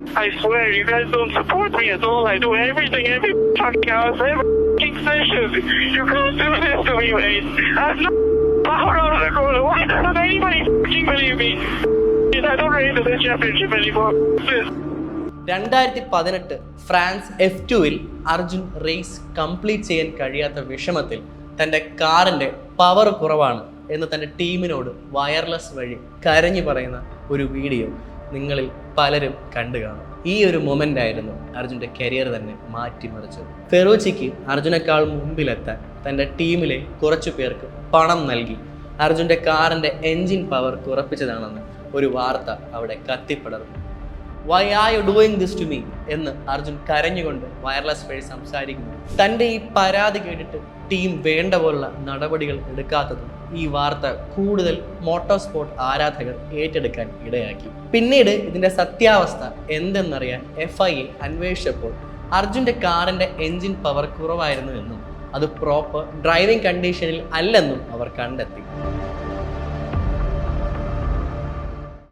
I swear, you guys don't support me at all. I do everything, every fucking house, every session. You can't do this to me, mate. I have no power out of the corner. Why doesn't anybody fucking believe me? I don't rate the championship anymore. This. രണ്ടായിരത്തി പതിനെട്ട് France F ടുവിൽ Arjun raise complete ചെയ്യാൻ കഴിയാത്ത വിഷമത്തിൽ തന്റെ കാറിന്റെ power കുറവാണ് എന്ന് തന്റെ ടീമിനോട് വയർലെസ് വഴി കരഞ്ഞു പറയുന്ന ഒരു വീഡിയോ നിങ്ങളിൽ പലരും കണ്ടു കാണും. ഈ ഒരു മൊമെന്റ് ആയിരുന്നു അർജുന്റെ കരിയർ തന്നെ മാറ്റിമറിച്ചത്. ഫെറോച്ചിക്ക് അർജുനേക്കാൾ മുമ്പിലെത്താൻ തന്റെ ടീമിലെ കുറച്ചു പേർക്ക് പണം നൽകി. അർജുന്റെ കാറിന്റെ എൻജിൻ പവർ കുറപ്പിച്ചതാണെന്ന് ഒരു വാർത്ത അവിടെ കത്തിപ്പടർന്നു. Why are you doing this to me എന്ന് അർജുൻ കരഞ്ഞുകൊണ്ട് വയർലെസ് വഴി സംസാരിക്കുന്നു. തന്റെ ഈ പരാതി കേട്ടിട്ട് ടീം വേണ്ട പോലുള്ള നടപടികൾ എടുക്കാത്തതും ഈ വാർത്ത കൂടുതൽ മോട്ടോർ സ്പോർട്ട് ആരാധകർ ഏറ്റെടുക്കാൻ ഇടയാക്കി. പിന്നീട് ഇതിന്റെ സത്യാവസ്ഥ എന്തെന്നറിയാൻ എഫ് ഐ എ അന്വേഷിച്ചപ്പോൾ അർജുന്റെ കാറിന്റെ എഞ്ചിൻ പവർ കുറവായിരുന്നു എന്നും അത് പ്രോപ്പർ ഡ്രൈവിംഗ് കണ്ടീഷനിൽ അല്ലെന്നും അവർ കണ്ടെത്തി.